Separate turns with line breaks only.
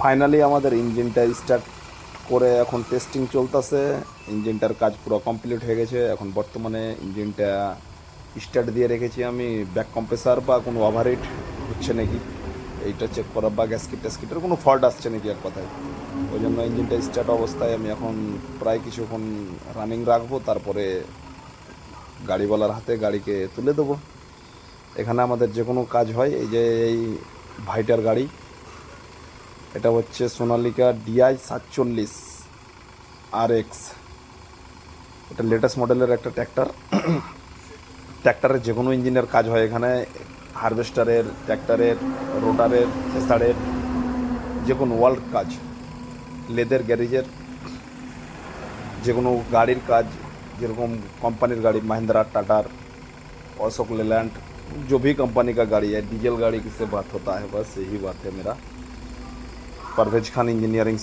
finally আমাদের ইঞ্জিনটা start করে এখন টেস্টিং চলতেছে ইঞ্জিনটার কাজ পুরো কমপ্লিট হয়ে গেছে এখন বর্তমানে ইঞ্জিনটা স্টার্ট দিয়ে রেখেছি আমি ব্যাক কম্প্রেসার বা কোনো ওভারহিট হচ্ছে নাকি এইটা চেক করা বা গ্যাসকিট ট্যাসকিটের কোনো ফল্ট আসছে নাকি এক কথায় ওই জন্য ইঞ্জিনটা স্টার্ট অবস্থায় আমি এখন প্রায় কিছুক্ষণ রানিং রাখবো তারপরে গাড়িওয়ালার হাতে গাড়িকে তুলে দেবো এখানে আমাদের যে কোনো কাজ হয় এই যে এই ভাইটার গাড়ি এটা হচ্ছে সোনালিকা ডিআই 47 আরএক্স এটা লেটেস্ট মডেলের একটা ট্রাক্টর ট্রাক্টরের যে কোনো ইঞ্জিনিয়ার কাজ হয় এখানে হারভেস্টারের ট্রাক্টরের রোটারে সাড়ে যে কোনো ওয়ার্ক কাজ লেদার গ্যারেজ যত কোনো গাড়ির কাজ যেরকম কোম্পানির গাড়ি Mahindra Tata Ashok Leyland जो भी कंपनी का गाड़ी है डीजल गाड़ी की से बात होता है बस यही बात है मेरा परवेज खान इंजीनियरिंग